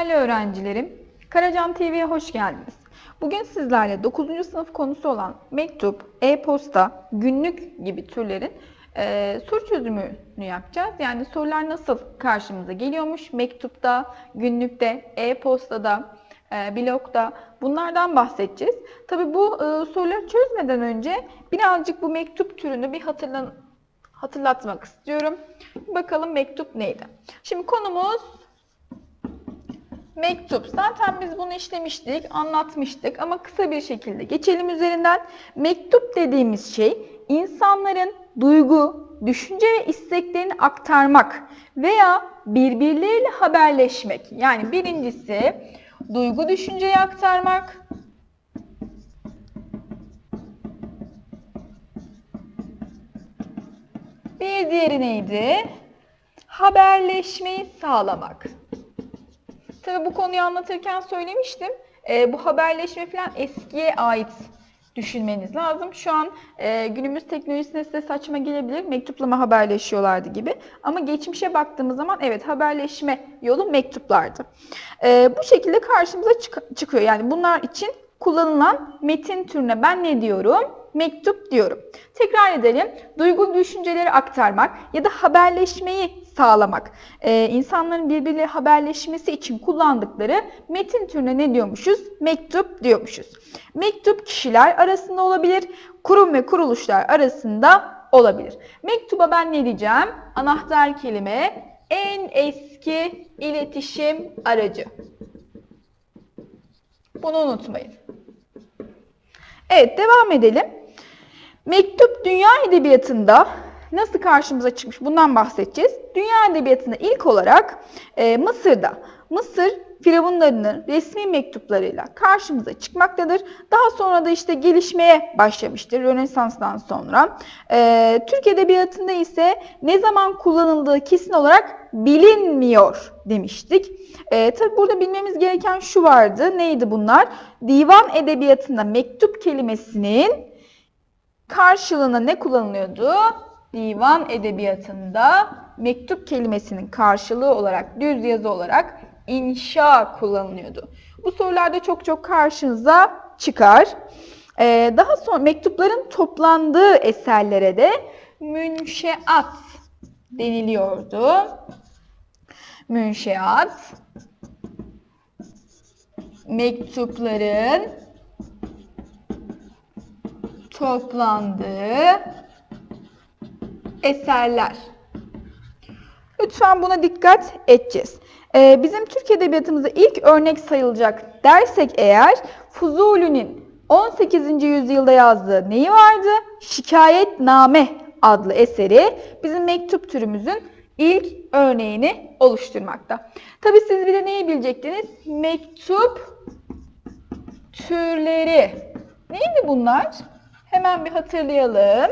Değerli öğrencilerim, Karacan TV'ye hoş geldiniz. Bugün sizlerle 9. sınıf konusu olan mektup, e-posta, günlük gibi türlerin e, soru çözümünü yapacağız. Yani sorular nasıl karşımıza geliyormuş mektupta, günlükte, e-postada, e, blogda bunlardan bahsedeceğiz. Tabi bu e, soruları çözmeden önce birazcık bu mektup türünü bir hatırlan hatırlatmak istiyorum. Bakalım mektup neydi? Şimdi konumuz Mektup. Zaten biz bunu işlemiştik, anlatmıştık ama kısa bir şekilde geçelim üzerinden. Mektup dediğimiz şey insanların duygu, düşünce ve isteklerini aktarmak veya birbirleriyle haberleşmek. Yani birincisi duygu düşünceyi aktarmak. Bir diğeri neydi? Haberleşmeyi sağlamak. Tabii bu konuyu anlatırken söylemiştim. E, bu haberleşme falan eskiye ait düşünmeniz lazım. Şu an e, günümüz teknolojisine size saçma gelebilir. Mektuplama haberleşiyorlardı gibi. Ama geçmişe baktığımız zaman evet haberleşme yolu mektuplardı. E, bu şekilde karşımıza çık- çıkıyor. Yani bunlar için kullanılan metin türüne ben ne diyorum? Mektup diyorum. Tekrar edelim. Duygu düşünceleri aktarmak ya da haberleşmeyi sağlamak. Ee, insanların birbiriyle haberleşmesi için kullandıkları metin türüne ne diyormuşuz? Mektup diyormuşuz. Mektup kişiler arasında olabilir, kurum ve kuruluşlar arasında olabilir. Mektuba ben ne diyeceğim? Anahtar kelime en eski iletişim aracı. Bunu unutmayın. Evet devam edelim. Mektup dünya edebiyatında nasıl karşımıza çıkmış bundan bahsedeceğiz. Dünya edebiyatında ilk olarak e, Mısır'da Mısır firavunlarının resmi mektuplarıyla karşımıza çıkmaktadır. Daha sonra da işte gelişmeye başlamıştır Rönesans'tan sonra. E, Türk edebiyatında ise ne zaman kullanıldığı kesin olarak bilinmiyor demiştik. E, tabi burada bilmemiz gereken şu vardı. Neydi bunlar? Divan edebiyatında mektup kelimesinin karşılığına ne kullanılıyordu? Divan edebiyatında mektup kelimesinin karşılığı olarak, düz yazı olarak inşa kullanılıyordu. Bu sorularda çok çok karşınıza çıkar. Ee, daha sonra mektupların toplandığı eserlere de münşeat deniliyordu. Münşeat mektupların toplandığı eserler. Lütfen buna dikkat edeceğiz. Ee, bizim Türk Edebiyatımızda ilk örnek sayılacak dersek eğer Fuzuli'nin 18. yüzyılda yazdığı neyi vardı? Şikayetname adlı eseri bizim mektup türümüzün ilk örneğini oluşturmakta. Tabi siz bir de neyi bilecektiniz? Mektup türleri. Neydi bunlar? Hemen bir hatırlayalım.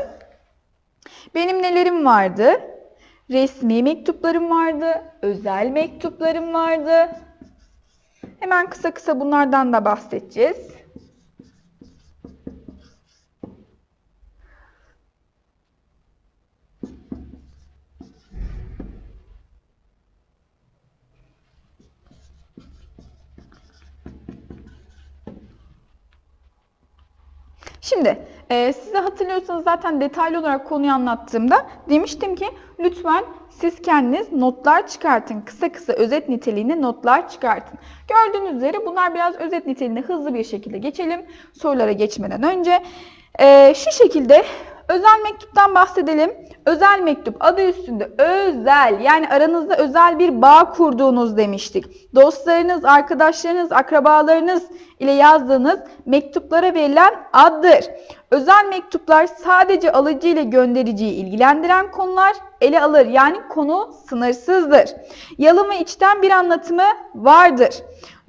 Benim nelerim vardı? Resmi mektuplarım vardı, özel mektuplarım vardı. Hemen kısa kısa bunlardan da bahsedeceğiz. Şimdi e, size hatırlıyorsanız zaten detaylı olarak konuyu anlattığımda demiştim ki lütfen siz kendiniz notlar çıkartın. Kısa kısa özet niteliğinde notlar çıkartın. Gördüğünüz üzere bunlar biraz özet niteliğinde hızlı bir şekilde geçelim. Sorulara geçmeden önce. E, şu şekilde özel mektuptan bahsedelim. Özel mektup adı üstünde özel yani aranızda özel bir bağ kurduğunuz demiştik. Dostlarınız, arkadaşlarınız, akrabalarınız ile yazdığınız mektuplara verilen addır. Özel mektuplar sadece alıcı ile göndericiyi ilgilendiren konular ele alır. Yani konu sınırsızdır. Yalın ve içten bir anlatımı vardır.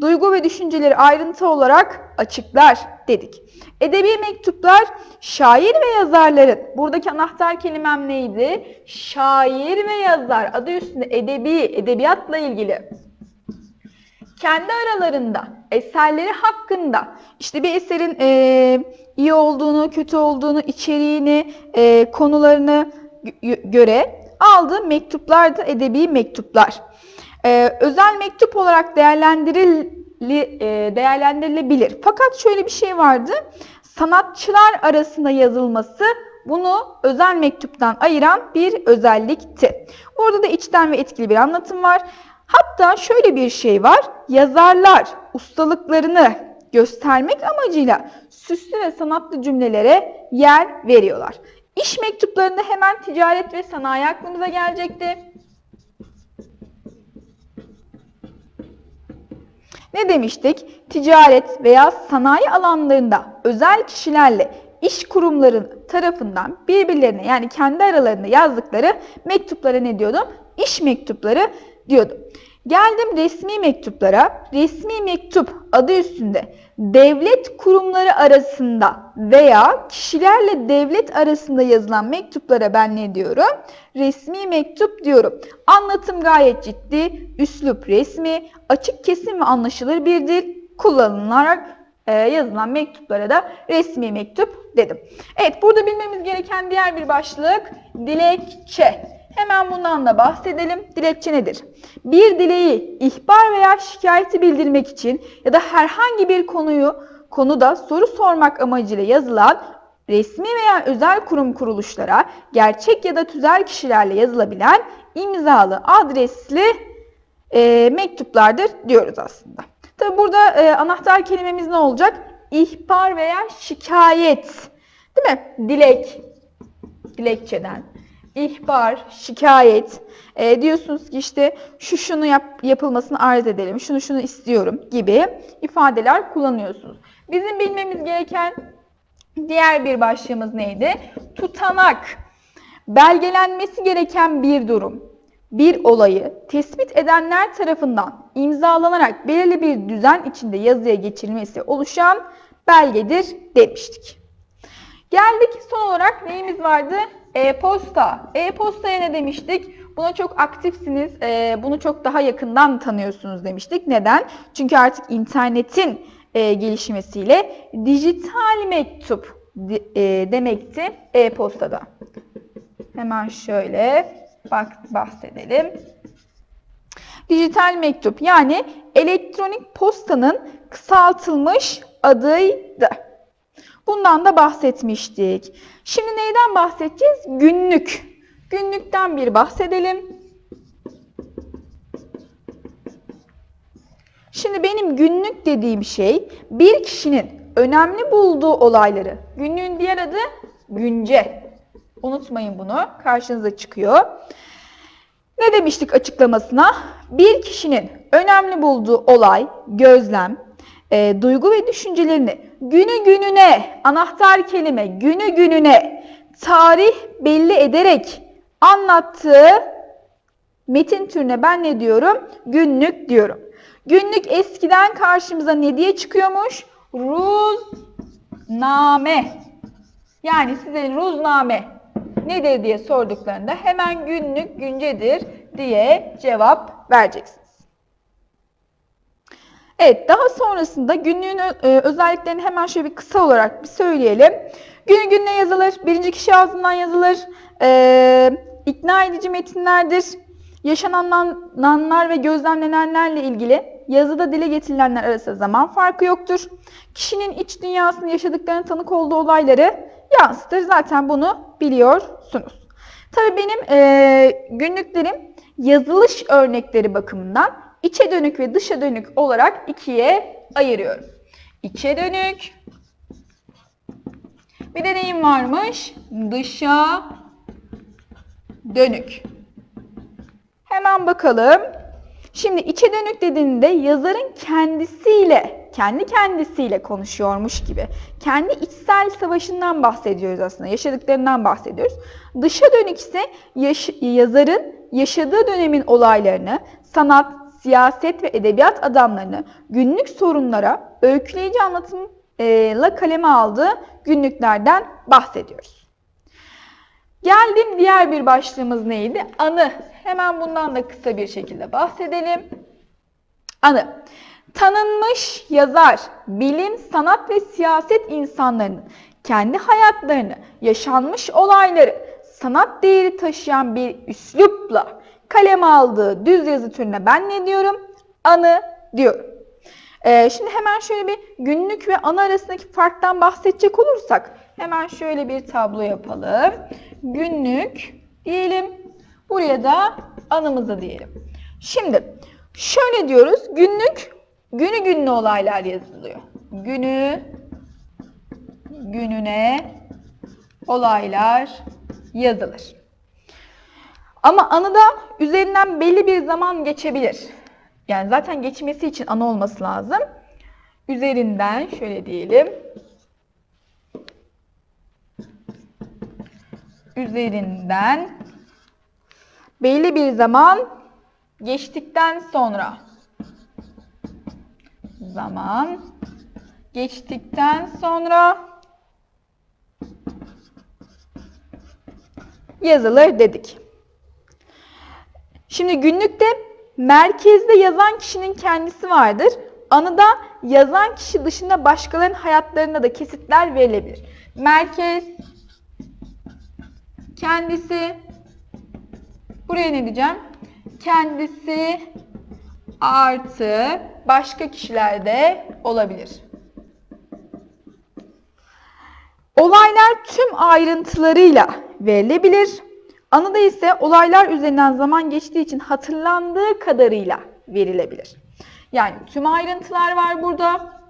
Duygu ve düşünceleri ayrıntı olarak açıklar dedik. Edebi mektuplar şair ve yazarların, buradaki anahtar kelimem neydi? Şair ve yazar, adı üstünde edebi, edebiyatla ilgili. Kendi aralarında eserleri hakkında işte bir eserin e, iyi olduğunu, kötü olduğunu, içeriğini, e, konularını göre aldığı mektuplar da edebi mektuplar. e, özel mektup olarak değerlendirili, e, değerlendirilebilir. Fakat şöyle bir şey vardı. Sanatçılar arasında yazılması bunu özel mektuptan ayıran bir özellikti. Burada da içten ve etkili bir anlatım var. Hatta şöyle bir şey var. Yazarlar ustalıklarını göstermek amacıyla süslü ve sanatlı cümlelere yer veriyorlar. İş mektuplarında hemen ticaret ve sanayi aklımıza gelecekti. Ne demiştik? Ticaret veya sanayi alanlarında özel kişilerle iş kurumların tarafından birbirlerine yani kendi aralarında yazdıkları mektuplara ne diyordum? İş mektupları diyordum. Geldim resmi mektuplara. Resmi mektup adı üstünde devlet kurumları arasında veya kişilerle devlet arasında yazılan mektuplara ben ne diyorum? Resmi mektup diyorum. Anlatım gayet ciddi, üslup resmi, açık kesin ve anlaşılır bir dil kullanılarak e, yazılan mektuplara da resmi mektup dedim. Evet burada bilmemiz gereken diğer bir başlık dilekçe. Hemen bundan da bahsedelim. Dilekçe nedir? Bir dileği, ihbar veya şikayeti bildirmek için ya da herhangi bir konuyu konuda soru sormak amacıyla yazılan resmi veya özel kurum kuruluşlara gerçek ya da tüzel kişilerle yazılabilen imzalı adresli e, mektuplardır diyoruz aslında. Tabi burada e, anahtar kelimemiz ne olacak? İhbar veya şikayet. Değil mi? Dilek. Dilekçeden. İhbar, şikayet. E, diyorsunuz ki işte şu şunu yap, yapılmasını arz edelim, şunu şunu istiyorum gibi ifadeler kullanıyorsunuz. Bizim bilmemiz gereken diğer bir başlığımız neydi? Tutanak. Belgelenmesi gereken bir durum bir olayı tespit edenler tarafından imzalanarak belirli bir düzen içinde yazıya geçirilmesi oluşan belgedir demiştik. Geldik son olarak neyimiz vardı? E-posta. E-postaya ne demiştik? Buna çok aktifsiniz, e, bunu çok daha yakından tanıyorsunuz demiştik. Neden? Çünkü artık internetin e, gelişmesiyle dijital mektup e, demekti e-postada. Hemen şöyle bak bahsedelim. Dijital mektup yani elektronik postanın kısaltılmış adıydı. Bundan da bahsetmiştik. Şimdi neyden bahsedeceğiz? Günlük. Günlükten bir bahsedelim. Şimdi benim günlük dediğim şey bir kişinin önemli bulduğu olayları. Günlüğün diğer adı günce. Unutmayın bunu. Karşınıza çıkıyor. Ne demiştik açıklamasına? Bir kişinin önemli bulduğu olay, gözlem, e, duygu ve düşüncelerini günü gününe, anahtar kelime günü gününe tarih belli ederek anlattığı metin türüne ben ne diyorum? Günlük diyorum. Günlük eskiden karşımıza ne diye çıkıyormuş? Ruzname. Yani size ruzname nedir diye sorduklarında hemen günlük güncedir diye cevap vereceksiniz. Evet daha sonrasında günlüğün e, özelliklerini hemen şöyle bir kısa olarak bir söyleyelim. Günü gününe yazılır, birinci kişi ağzından yazılır, e, ikna edici metinlerdir, yaşananlar ve gözlemlenenlerle ilgili yazıda dile getirilenler arasında zaman farkı yoktur. Kişinin iç dünyasında yaşadıklarını tanık olduğu olayları yansıtır. Zaten bunu biliyorsunuz. Tabii benim e, günlüklerim yazılış örnekleri bakımından içe dönük ve dışa dönük olarak ikiye ayırıyorum. İçe dönük. Bir de neyim varmış? Dışa dönük. Hemen bakalım. Şimdi içe dönük dediğinde yazarın kendisiyle, kendi kendisiyle konuşuyormuş gibi. Kendi içsel savaşından bahsediyoruz aslında, yaşadıklarından bahsediyoruz. Dışa dönük ise yaş yazarın yaşadığı dönemin olaylarını, sanat, siyaset ve edebiyat adamlarını günlük sorunlara öyküleyici anlatımla kaleme aldığı günlüklerden bahsediyoruz. Geldim diğer bir başlığımız neydi? Anı. Hemen bundan da kısa bir şekilde bahsedelim. Anı. Tanınmış yazar, bilim, sanat ve siyaset insanlarının kendi hayatlarını, yaşanmış olayları, sanat değeri taşıyan bir üslupla Kaleme aldığı düz yazı türüne ben ne diyorum? Anı diyorum. Ee, şimdi hemen şöyle bir günlük ve anı arasındaki farktan bahsedecek olursak hemen şöyle bir tablo yapalım. Günlük diyelim. Buraya da anımızı diyelim. Şimdi şöyle diyoruz. Günlük günü gününe olaylar yazılıyor. Günü gününe olaylar yazılır. Ama anıda üzerinden belli bir zaman geçebilir. Yani zaten geçmesi için anı olması lazım. Üzerinden şöyle diyelim. Üzerinden belli bir zaman geçtikten sonra zaman geçtikten sonra yazılır dedik. Şimdi günlükte merkezde yazan kişinin kendisi vardır. Anıda yazan kişi dışında başkalarının hayatlarında da kesitler verilebilir. Merkez kendisi buraya ne diyeceğim? Kendisi artı başka kişilerde olabilir. Olaylar tüm ayrıntılarıyla verilebilir. Anıda ise olaylar üzerinden zaman geçtiği için hatırlandığı kadarıyla verilebilir. Yani tüm ayrıntılar var burada.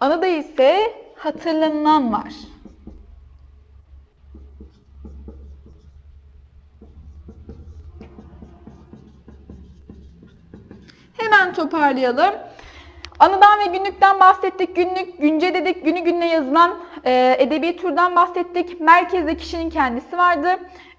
Anıda ise hatırlanılan var. Hemen toparlayalım. Anıdan ve günlükten bahsettik. Günlük, günce dedik. Günü gününe yazılan e, edebi türden bahsettik. Merkezde kişinin kendisi vardı.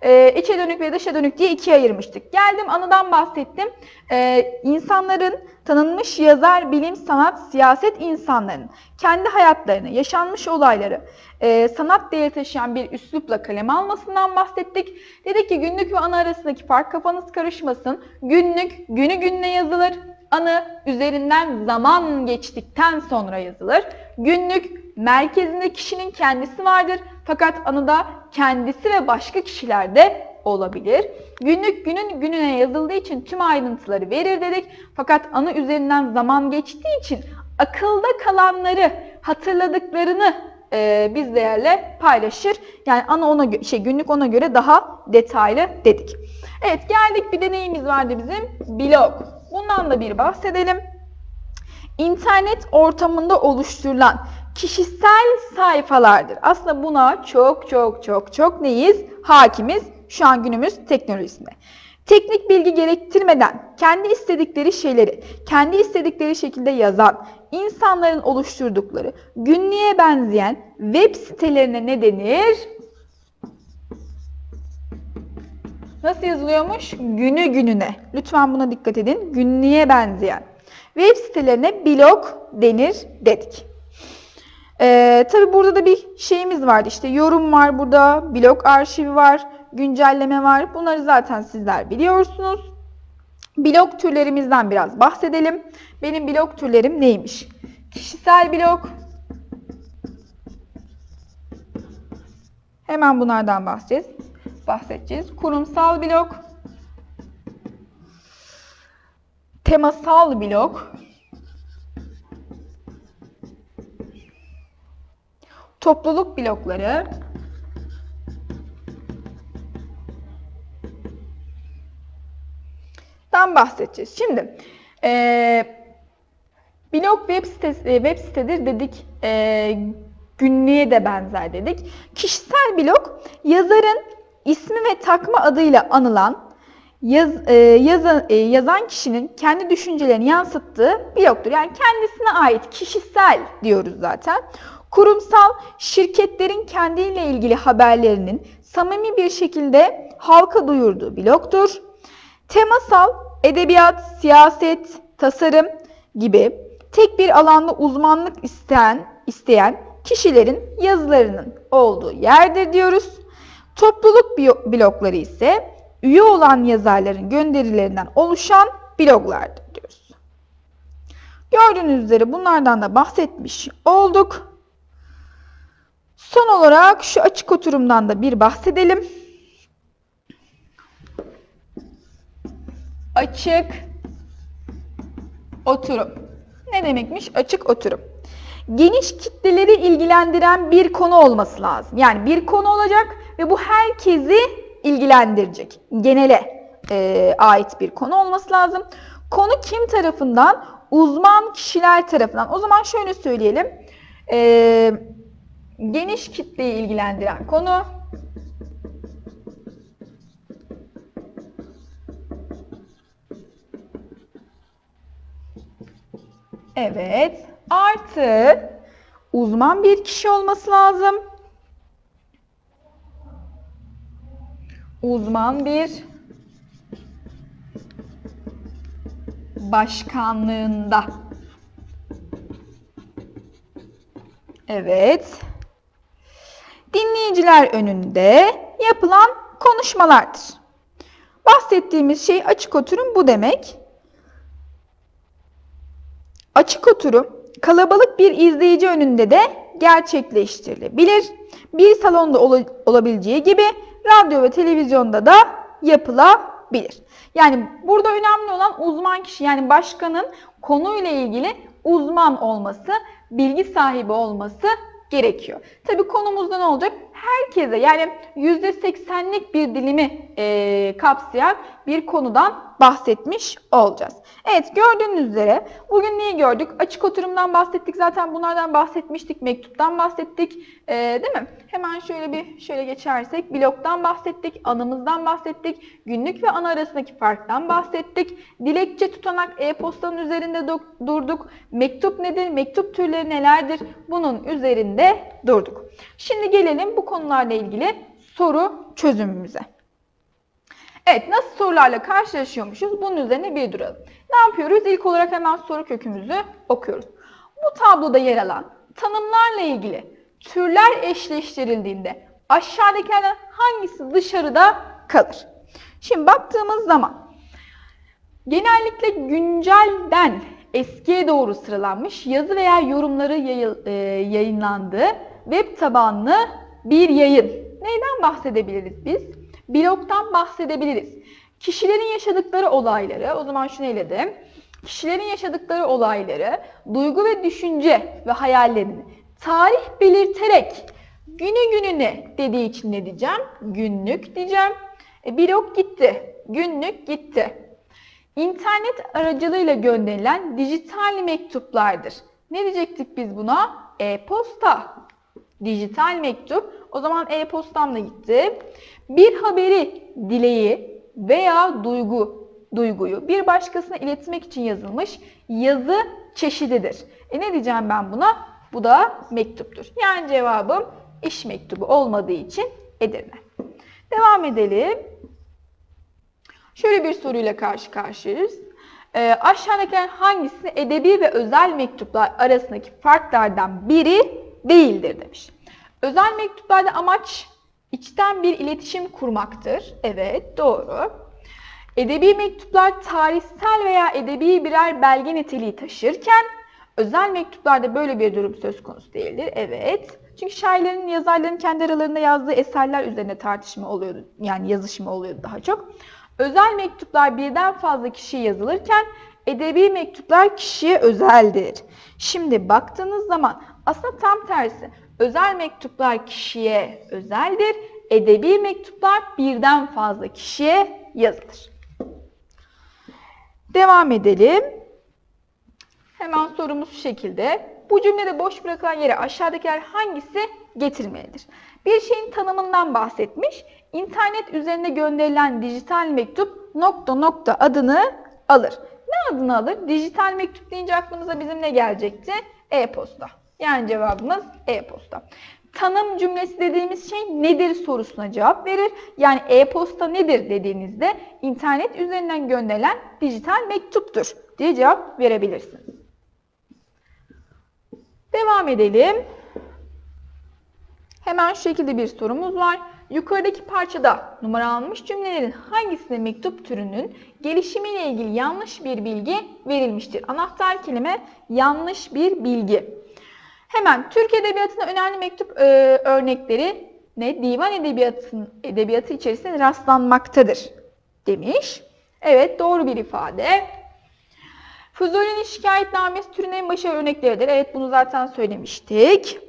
E, içe dönük ve dışa dönük diye ikiye ayırmıştık. Geldim anıdan bahsettim. E, insanların tanınmış yazar, bilim, sanat, siyaset insanların kendi hayatlarını, yaşanmış olayları e, sanat değeri taşıyan bir üslupla kaleme almasından bahsettik. Dedik ki günlük ve anı arasındaki fark kafanız karışmasın. Günlük günü gününe yazılır. Anı üzerinden zaman geçtikten sonra yazılır. Günlük merkezinde kişinin kendisi vardır. Fakat anıda kendisi ve başka kişiler de olabilir. Günlük günün gününe yazıldığı için tüm ayrıntıları verir dedik. Fakat anı üzerinden zaman geçtiği için akılda kalanları, hatırladıklarını e, biz değerle paylaşır. Yani ana ona şey günlük ona göre daha detaylı dedik. Evet geldik bir deneyimiz vardı bizim blog. Bundan da bir bahsedelim. İnternet ortamında oluşturulan kişisel sayfalardır. Aslında buna çok çok çok çok neyiz? Hakimiz şu an günümüz teknolojisinde. Teknik bilgi gerektirmeden kendi istedikleri şeyleri kendi istedikleri şekilde yazan insanların oluşturdukları günlüğe benzeyen web sitelerine ne denir? Nasıl yazılıyormuş? Günü gününe. Lütfen buna dikkat edin. Günlüğe benzeyen. Web sitelerine blog denir dedik. Ee, Tabi burada da bir şeyimiz vardı. İşte yorum var burada, blog arşivi var, güncelleme var. Bunları zaten sizler biliyorsunuz. Blog türlerimizden biraz bahsedelim. Benim blog türlerim neymiş? Kişisel blog. Hemen bunlardan bahsedeceğiz. Bahsedeceğiz. Kurumsal blog. Temasal blog. Topluluk blokları. Dan bahsedeceğiz. Şimdi e, blog web sitesi web sitedir dedik. E, günlüğe de benzer dedik. Kişisel blog yazarın ismi ve takma adıyla anılan yaz, e, yazan, e, yazan kişinin kendi düşüncelerini yansıttığı blogdur. Yani kendisine ait kişisel diyoruz zaten. Kurumsal şirketlerin kendiyle ilgili haberlerinin samimi bir şekilde halka duyurduğu blogdur. Temasal, edebiyat, siyaset, tasarım gibi tek bir alanda uzmanlık isteyen, isteyen kişilerin yazılarının olduğu yerdir diyoruz. Topluluk blokları ise üye olan yazarların gönderilerinden oluşan bloglardır diyoruz. Gördüğünüz üzere bunlardan da bahsetmiş olduk. Son olarak şu açık oturumdan da bir bahsedelim. Açık oturum. Ne demekmiş açık oturum? Geniş kitleleri ilgilendiren bir konu olması lazım. Yani bir konu olacak ve bu herkesi ilgilendirecek. Genele e, ait bir konu olması lazım. Konu kim tarafından? Uzman kişiler tarafından. O zaman şöyle söyleyelim. E, geniş kitleyi ilgilendiren konu Evet. Artı uzman bir kişi olması lazım. Uzman bir başkanlığında. Evet. Dinleyiciler önünde yapılan konuşmalardır. Bahsettiğimiz şey açık oturum bu demek. Açık oturum kalabalık bir izleyici önünde de gerçekleştirilebilir. Bir salonda ol- olabileceği gibi radyo ve televizyonda da yapılabilir. Yani burada önemli olan uzman kişi yani başkanın konuyla ilgili uzman olması, bilgi sahibi olması gerekiyor. Tabii konumuzda ne olacak? Herkese yani %80'lik bir dilimi e, kapsayan bir konudan bahsetmiş olacağız. Evet gördüğünüz üzere bugün neyi gördük? Açık oturumdan bahsettik zaten bunlardan bahsetmiştik. Mektuptan bahsettik e, değil mi? Hemen şöyle bir şöyle geçersek bloktan bahsettik, anımızdan bahsettik, günlük ve ana arasındaki farktan bahsettik. Dilekçe tutanak e-postanın üzerinde durduk. Mektup nedir? Mektup türleri nelerdir? Bunun üzerinde durduk. Şimdi gelelim bu konularla ilgili soru çözümümüze. Evet nasıl sorularla karşılaşıyormuşuz bunun üzerine bir duralım. Ne yapıyoruz? İlk olarak hemen soru kökümüzü okuyoruz. Bu tabloda yer alan tanımlarla ilgili türler eşleştirildiğinde aşağıdakilerden hangisi dışarıda kalır? Şimdi baktığımız zaman genellikle güncelden eskiye doğru sıralanmış yazı veya yorumları e, yayınlandığı web tabanlı bir yayın. Neyden bahsedebiliriz biz? Blogdan bahsedebiliriz. Kişilerin yaşadıkları olayları, o zaman şunu eledim. Kişilerin yaşadıkları olayları, duygu ve düşünce ve hayallerini tarih belirterek günü gününe dediği için ne diyeceğim? Günlük diyeceğim. E, blog gitti, günlük gitti. İnternet aracılığıyla gönderilen dijital mektuplardır. Ne diyecektik biz buna? E-posta. Dijital mektup. O zaman e-postamla gitti. Bir haberi, dileği veya duygu, duyguyu bir başkasına iletmek için yazılmış yazı çeşididir. E ne diyeceğim ben buna? Bu da mektuptur. Yani cevabım iş mektubu olmadığı için Edirne. Devam edelim. Şöyle bir soruyla karşı karşıyayız. Ee, aşağıdakilerin hangisi edebi ve özel mektuplar arasındaki farklardan biri değildir demiş. Özel mektuplarda amaç içten bir iletişim kurmaktır. Evet, doğru. Edebi mektuplar tarihsel veya edebi birer belge niteliği taşırken özel mektuplarda böyle bir durum söz konusu değildir. Evet. Çünkü şairlerin, yazarların kendi aralarında yazdığı eserler üzerine tartışma oluyordu. Yani yazışma oluyordu daha çok. Özel mektuplar birden fazla kişiye yazılırken edebi mektuplar kişiye özeldir. Şimdi baktığınız zaman aslında tam tersi. Özel mektuplar kişiye özeldir. Edebi mektuplar birden fazla kişiye yazılır. Devam edelim. Hemen sorumuz şu şekilde. Bu cümlede boş bırakılan yere aşağıdakiler hangisi getirilmelidir? Bir şeyin tanımından bahsetmiş. İnternet üzerinde gönderilen dijital mektup nokta nokta adını alır. Ne adını alır? Dijital mektup deyince aklımıza bizim ne gelecekti? E-posta. Yani cevabımız e-posta. Tanım cümlesi dediğimiz şey nedir sorusuna cevap verir. Yani e-posta nedir dediğinizde internet üzerinden gönderilen dijital mektuptur diye cevap verebilirsiniz. Devam edelim. Hemen şu şekilde bir sorumuz var. Yukarıdaki parçada numaralanmış cümlelerin hangisinde mektup türünün gelişimiyle ilgili yanlış bir bilgi verilmiştir? Anahtar kelime yanlış bir bilgi. Hemen Türk Edebiyatı'nın önemli mektup e, örnekleri ne? Divan edebiyatın, edebiyatı içerisinde rastlanmaktadır demiş. Evet doğru bir ifade. Fuzuli'nin şikayetnamesi türünün en başarılı örnekleridir. Evet bunu zaten söylemiştik.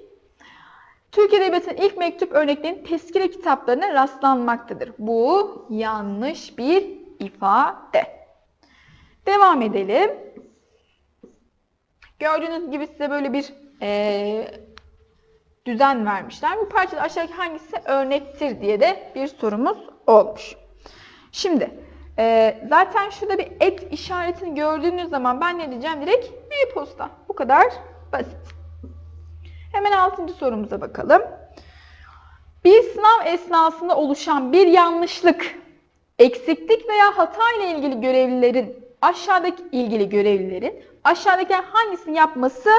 Türk Edebiyatı'nın ilk mektup örneklerinin tezkire kitaplarına rastlanmaktadır. Bu yanlış bir ifade. Devam edelim. Gördüğünüz gibi size böyle bir e, düzen vermişler. Bu parçada aşağıdaki hangisi örnektir diye de bir sorumuz olmuş. Şimdi e, zaten şurada bir et işaretini gördüğünüz zaman ben ne diyeceğim? Direkt e-posta. Bu kadar basit. Hemen altıncı sorumuza bakalım. Bir sınav esnasında oluşan bir yanlışlık, eksiklik veya hata ile ilgili görevlilerin aşağıdaki ilgili görevlilerin aşağıdaki hangisini yapması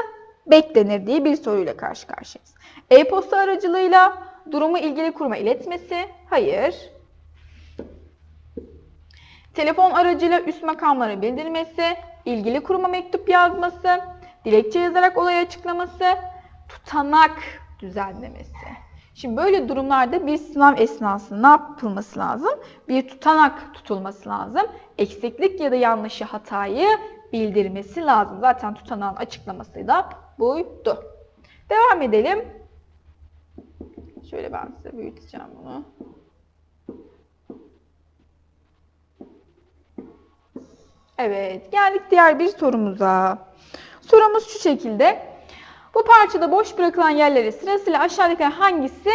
beklenir diye bir soruyla karşı karşıyayız. E-posta aracılığıyla durumu ilgili kuruma iletmesi, hayır. Telefon aracıyla üst makamlara bildirmesi, ilgili kuruma mektup yazması, dilekçe yazarak olayı açıklaması, tutanak düzenlemesi. Şimdi böyle durumlarda bir sınav esnasında ne yapılması lazım? Bir tutanak tutulması lazım. Eksiklik ya da yanlışı hatayı bildirmesi lazım. Zaten tutanağın açıklaması da buydu. Devam edelim. Şöyle ben size büyüteceğim bunu. Evet, geldik diğer bir sorumuza. Sorumuz şu şekilde. Bu parçada boş bırakılan yerlere sırasıyla aşağıdaki hangisi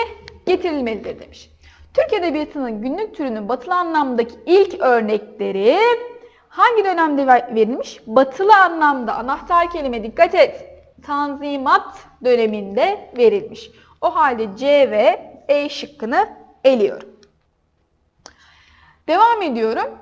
getirilmelidir demiş. Türk Edebiyatı'nın günlük türünün batılı anlamdaki ilk örnekleri hangi dönemde verilmiş? Batılı anlamda anahtar kelime dikkat et. Tanzimat döneminde verilmiş. O halde C ve E şıkkını eliyorum. Devam ediyorum.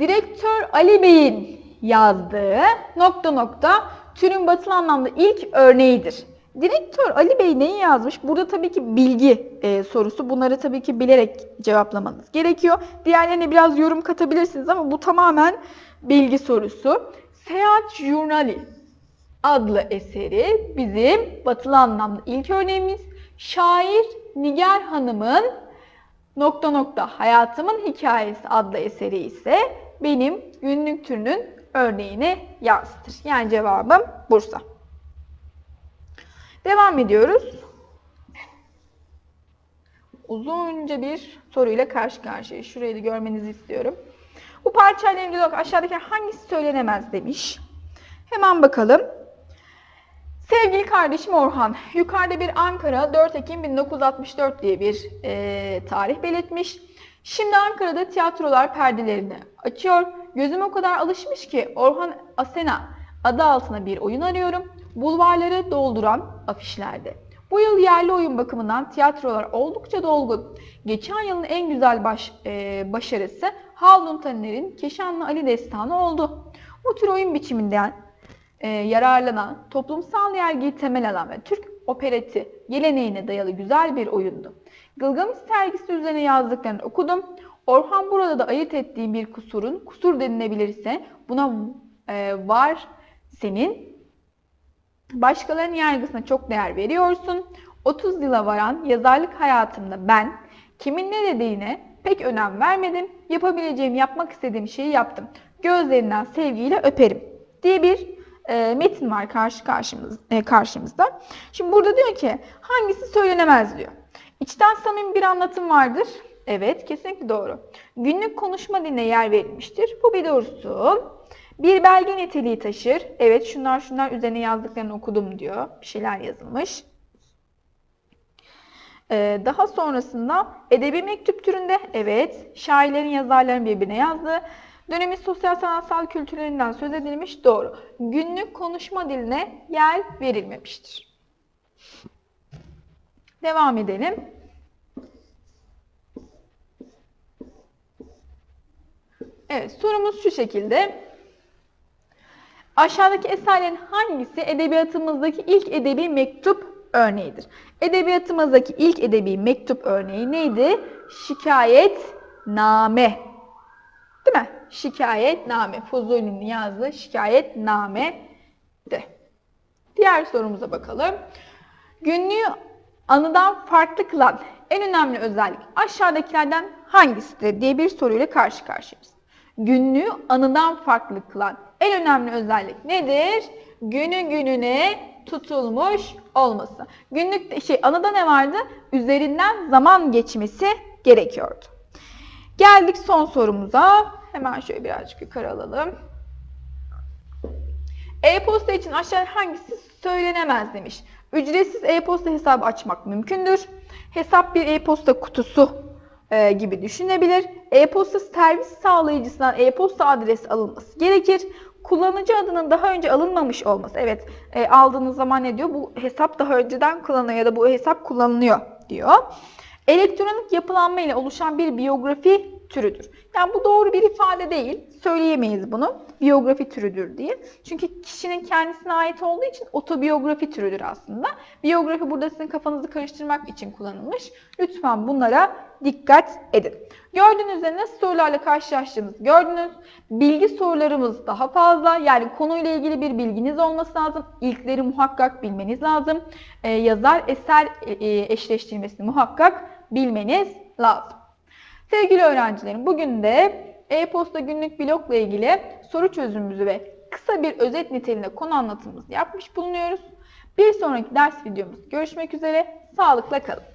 Direktör Ali Bey'in yazdığı nokta nokta türün batılı anlamda ilk örneğidir. Direktör Ali Bey neyi yazmış? Burada tabii ki bilgi e, sorusu. Bunları tabii ki bilerek cevaplamanız gerekiyor. Diğerlerine biraz yorum katabilirsiniz ama bu tamamen bilgi sorusu. Seyahat Jurnali adlı eseri bizim batılı anlamda ilk örneğimiz. Şair Nigar Hanım'ın nokta nokta hayatımın hikayesi adlı eseri ise benim günlük türünün örneğini yansıtır. Yani cevabım Bursa. Devam ediyoruz. Uzunca bir soruyla karşı karşıya. Şurayı da görmenizi istiyorum. Bu parçayla ilgili aşağıdaki hangisi söylenemez demiş. Hemen bakalım. Sevgili kardeşim Orhan, yukarıda bir Ankara 4 Ekim 1964 diye bir e, tarih belirtmiş. Şimdi Ankara'da tiyatrolar perdelerini açıyor. Gözüm o kadar alışmış ki Orhan Asena adı altına bir oyun arıyorum. Bulvarları dolduran afişlerde. Bu yıl yerli oyun bakımından tiyatrolar oldukça dolgun. Geçen yılın en güzel baş, e, başarısı Haldun Taner'in Keşanlı Ali Destanı oldu. Bu tür oyun biçiminden e, yararlanan, toplumsal yergiyi temel alan ve Türk opereti geleneğine dayalı güzel bir oyundu. Gılgamış sergisi üzerine yazdıklarını okudum. Orhan burada da ayırt ettiği bir kusurun, kusur denilebilirse buna e, var senin. Başkalarının yargısına çok değer veriyorsun. 30 yıla varan yazarlık hayatımda ben kimin ne dediğine pek önem vermedim. Yapabileceğim, yapmak istediğim şeyi yaptım. Gözlerinden sevgiyle öperim diye bir e, metin var karşı karşımız, e, karşımızda. Şimdi burada diyor ki hangisi söylenemez diyor. İçten samimi bir anlatım vardır. Evet, kesinlikle doğru. Günlük konuşma diline yer verilmiştir. Bu bir doğrusu. Bir belge niteliği taşır. Evet, şunlar şunlar üzerine yazdıklarını okudum diyor. Bir şeyler yazılmış. Ee, daha sonrasında edebi mektup türünde, evet, şairlerin, yazarların birbirine yazdığı, dönemin sosyal sanatsal kültürlerinden söz edilmiş, doğru. Günlük konuşma diline yer verilmemiştir. Devam edelim. Evet, sorumuz şu şekilde. Aşağıdaki eserlerin hangisi edebiyatımızdaki ilk edebi mektup örneğidir? Edebiyatımızdaki ilk edebi mektup örneği neydi? Şikayetname. Değil mi? Şikayetname. Fuzuli'nin yazdığı şikayetname de. Diğer sorumuza bakalım. Günlüğü anıdan farklı kılan en önemli özellik aşağıdakilerden hangisidir diye bir soruyla karşı karşıyayız. Günlüğü anıdan farklı kılan en önemli özellik nedir? Günü gününe tutulmuş olması. Günlük şey anıda ne vardı? Üzerinden zaman geçmesi gerekiyordu. Geldik son sorumuza. Hemen şöyle birazcık yukarı alalım. E-posta için aşağı hangisi söylenemez demiş. Ücretsiz e-posta hesabı açmak mümkündür. Hesap bir e-posta kutusu e, gibi düşünebilir. E-posta servis sağlayıcısından e-posta adresi alınması gerekir. Kullanıcı adının daha önce alınmamış olması. Evet e, aldığınız zaman ne diyor? Bu hesap daha önceden kullanılıyor ya da bu hesap kullanılıyor diyor. Elektronik yapılanma ile oluşan bir biyografi türüdür. Yani bu doğru bir ifade değil. Söyleyemeyiz bunu. Biyografi türüdür diye. Çünkü kişinin kendisine ait olduğu için otobiyografi türüdür aslında. Biyografi burada sizin kafanızı karıştırmak için kullanılmış. Lütfen bunlara dikkat edin. Gördüğünüz üzere nasıl sorularla karşılaştığımızı gördünüz. Bilgi sorularımız daha fazla. Yani konuyla ilgili bir bilginiz olması lazım. İlkleri muhakkak bilmeniz lazım. Ee, yazar eser e, e, eşleştirmesini muhakkak bilmeniz lazım. Sevgili öğrencilerim bugün de e-posta günlük blokla ilgili soru çözümümüzü ve kısa bir özet niteliğinde konu anlatımımızı yapmış bulunuyoruz. Bir sonraki ders videomuzda görüşmek üzere. Sağlıkla kalın.